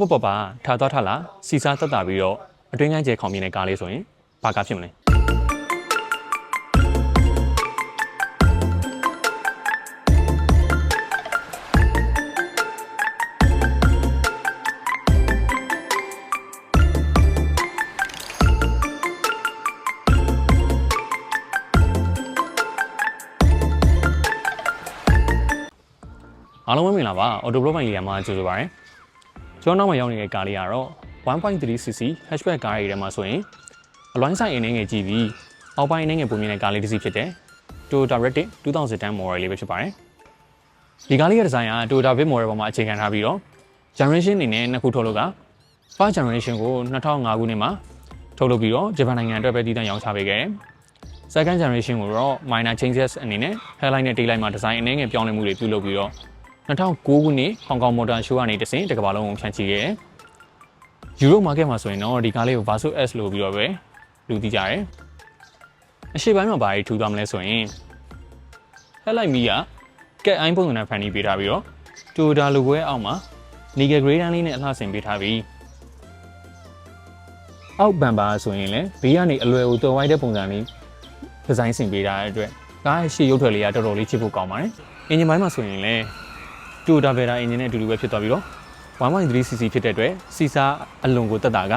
ပေါ့ပေါ့ပေါ့ပါထားသွားထားလာစီစားသက်တာပြီးတော့အတွင်းကန်းကျဲခေါင်မြင်တဲ့ကားလေးဆိုရင်ဘာကားဖြစ်မလဲအားလုံးပဲမင်္ဂလာပါ Auto Pro ပိုင်းလေးမှာကြိုဆိုပါရစေ ကျွန်တော်နောက်မှာရောက်နေတဲ့ကားလေးကတော့ 1.3cc hatchback ကားတွေထဲမှာဆိုရင်အလွိုင်းဆိုင်အနေငယ်ကြည့်ပြီးအောက်ပိုင်းအနေငယ်ပုံမြင်တဲ့ကားလေးတစ်စီးဖြစ်တဲ့ Toyota Rabbit 2010 model လေးပဲဖြစ်ပါတယ်ဒီကားလေးရဲ့ဒီဇိုင်းက Toyota Vic model ပေါ်မှာအခြေခံထားပြီးတော့ generation အနေနဲ့နှစ်ခုထုတ်လို့က first generation ကို2005ခုနှစ်မှာထုတ်လုပ်ပြီးတော့ဂျပန်နိုင်ငံအတွက်ပဲတည်တံ့ရောင်းချပေးခဲ့တယ် second generation ကိုတော့ minor changes အနေနဲ့ headline နဲ့ taillight မှာ design အနေငယ်ပြောင်းလဲမှုတွေပြုလုပ်ပြီးတော့ 2009ခုနှစ်ဟောင်ကောင်မော်တာရှိုးကနေတဆင့်တစ်ကမ္ဘာလုံးကိုဖြန့်ချိခဲ့တယ်။ယူရိုမားကတ်မှာဆိုရင်တော့ဒီကားလေးကို Verso S လို့ပြီးတော့ပဲလူသိကြတယ်။အရှိပိုင်းမှာဘာတွေထူသွားမလဲဆိုရင် headlight မီးကကက်အိုင်းပုံစံနဲ့ဖန်တီးပေးထားပြီးတော့ Toyota logo ရဲ့အောက်မှာ nickel gray တန်းလေးနဲ့အလှဆင်ပေးထားပြီးအောက်ဘန်ပါဆိုရင်လည်းဘေးကနေအလွယ်ကိုတော်ဝိုက်တဲ့ပုံစံလေးဒီဇိုင်းဆင်ပေးထားတဲ့အတွက်ကားရဲ့ရှေ့ရုပ်ထွက်လေးကတော်တော်လေးချစ်ဖို့ကောင်းပါတယ်။အင်ဂျင်ပိုင်းမှာဆိုရင်လည်း Toyota Vera engine နဲ့အတူတူပဲဖြစ်သွားပြီးတော့ 1.3cc ဖြစ်တဲ့အတွက်စီစာအလွန်ကိုတက်တာက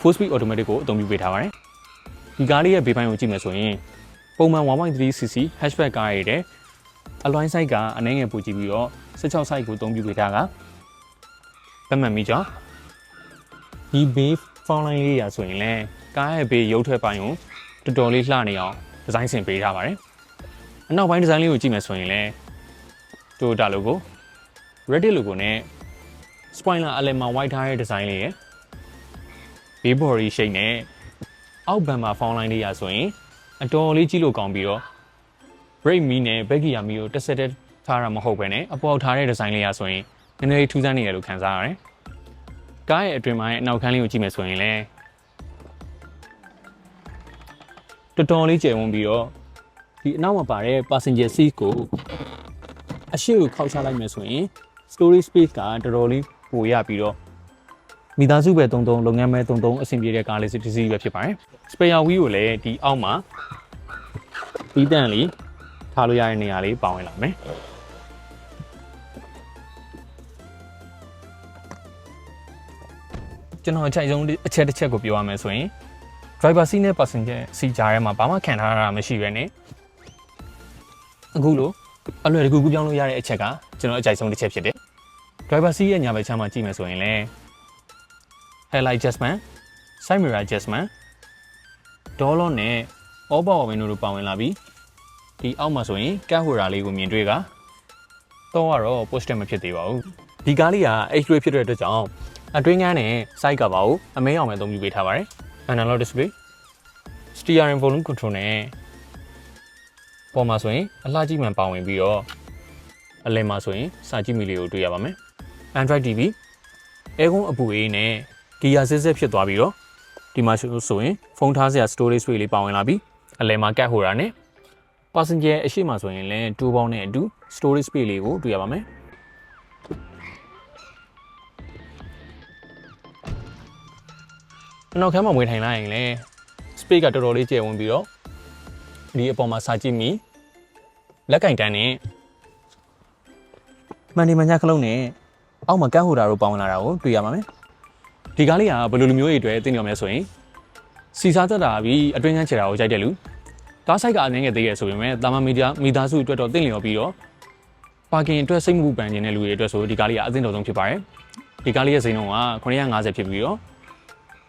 full speed automatic ကိုအသုံးပြုပေးထားပါတယ်။ဒီကားလေးရဲ့ဘေးပိုင်းကိုကြည့်မယ်ဆိုရင်ပုံမှန် 1.3cc hatchback ကားရတဲ့အလွိုင်း size ကအနည်းငယ်ပိုကြည့်ပြီးတော့16 size ကိုအသုံးပြုပေးထားကပတ်မှန်မိကြောင်းဒီဘေး font line လေးရာဆိုရင်လည်းကားရဲ့ဘေးရုပ်ထွက်ပိုင်းကိုတော်တော်လေးလှနေအောင်ဒီဇိုင်းဆင်ပေးထားပါတယ်။အနောက်ပိုင်းဒီဇိုင်းလေးကိုကြည့်မယ်ဆိုရင်လည်း Toyota logo Reddit logo နဲ့ spoiler အလယ်မှာ white ထားတဲ့ design လေးရယ် base body shape နဲ့အောက်ဘန်မှာ font line လေးရဆိုရင်အတော်လေးကြည့်လို့ကောင်းပြီးတော့ brake me နဲ့ back gear me ကိုတက်ဆက်တက်ထားတာမဟုတ်ပဲねအပေါ်ထားတဲ့ design လေးရဆိုရင်နည်းနည်းလေးထူးဆန်းနေရလို့ခံစားရတယ်။ကားရဲ့အတွင်ပိုင်းရဲ့အနောက်ခန်းလေးကိုကြည့်မယ်ဆိုရင်လည်းတော်တော်လေးကျယ်ဝန်းပြီးတော့ဒီအနောက်မှာပါတဲ့ passenger seat ကိုအရှိကိုခောက်ချလိုက်မယ်ဆိုရင် storage space ကတော်တော်လေးပိုရပြီးတော့မိသားစုပဲတုံတုံလုပ်ငန်းပဲတုံတုံအဆင်ပြေတဲ့ကားလေးစစ်တစ်စီးပဲဖြစ်ပါတယ်။ spare wheel ကိုလည်းဒီအောက်မှာပြီးတန့်လေးထားလို့ရတဲ့နေရာလေးပါဝင်လာမယ်။ကျွန်တော်အချိန်ဆုံးအချက်တစ်ချက်ကိုပြောရမယ်ဆိုရင် driver seat နဲ့ passenger seat ကြားထဲမှာဘာမှခံထားရတာမရှိပဲနဲ့အခုလို့အလွယ်တကူကူပြောင်းလို့ရတဲ့အချက်ကကျွန်တော်အကြိုက်ဆုံးတစ်ချက်ဖြစ်တယ်။ driver seat ရဲ့ညာဘက်ခြမ်းမှာကြည့်မယ်ဆိုရင်လည်း headlight adjustment, side mirror adjustment, door lock နဲ့ all power window တို့ပါဝင်လာပြီးဒီအောက်မှာဆိုရင်ကတ်ဟိုရာလေးကိုမြင်တွေ့ကတော့ကတော့ poster မဖြစ်သေးပါဘူး။ဒီကားလေးက H-Ray ဖြစ်တဲ့အတွက်ကြောင့်အတွင်းကန်းနဲ့ side cover ကိုအမဲအောင်ပဲအသုံးပြုပေးထားပါတယ်။ analog display, steering volume control နဲ့ပေါ်မှာဆိုရင်အလှကြည့်မှန်ပါဝင်ပြီးတော့အလယ်မှာဆိုရင်စာကြည့်မီလေးကိုတွေ့ရပါမယ်။ Android TV အဲကုန်းအပူအေးနဲ့ဂီယာစစ်စစ်ဖြစ်သွားပြီးတော့ဒီမှာဆိုရင်ဖုန်းထားစရာ storage space လေးပါဝင်လာပြီးအလယ်မှာကတ်ဟိုတာနဲ့ passenger အရှိမဆိုရင်လည်း2ပေါင်းနဲ့အတူ storage space လေးကိုတွေ့ရပါမယ်။နောက်ခန်းမှာဝင်ထိုင်လိုက်ရင်လည်း space ကတော်တော်လေးကျယ်ဝန်းပြီးတော့ဒီအပေါ်မှာစာကြည့်မိလက်ကင်တန်းနဲ့မန်ဒီမညာခလုံးနဲ့ အောက်မှာကတ်ဟိုတာတို့ပေါင်းလာတာကိုတွေ့ရပါမယ်ဒီကားလေးကဘယ်လိုလူမျိုးတွေအတွက်သိနေရမလဲဆိုရင်စီစားသက်တာပြီးအတွင်းချမ်းချေတာကိုကြိုက်တဲ့လူတားဆိုင်ကအနှင်းငယ်သေးရဆိုပေမဲ့တာမမီဒီယာမိသားစုအတွက်တော့သိလျော်ပြီးတော့ပါကင်အတွက်စိတ်မှုပန်နေတဲ့လူတွေအတွက်ဆိုဒီကားလေးကအသင့်တော်ဆုံးဖြစ်ပါတယ်ဒီကားလေးရဲ့ဈေးနှုန်းက950ဖြစ်ပြီးတော့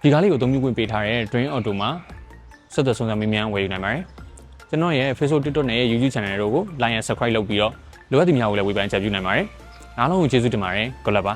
ဒီကားလေးကိုအသုံးပြုခွင့်ပေးထားတဲ့ Dream Auto မှာဆက်သွယ်ဆုံးဖြတ်မေးမြန်းဝယ်ယူနိုင်ပါတယ်ကျွန်တော်ရဲ့ Facebook TikTok နဲ့ YouTube Channel တို့ကို Like and Subscribe လုပ်ပြီးတော့လိုအပ်သမျှကိုလည်းဝေဖန်ချက်ပြုနိုင်ပါတယ် အားလုံးကိုကျေးဇူးတင်ပါတယ် Good luck ပါ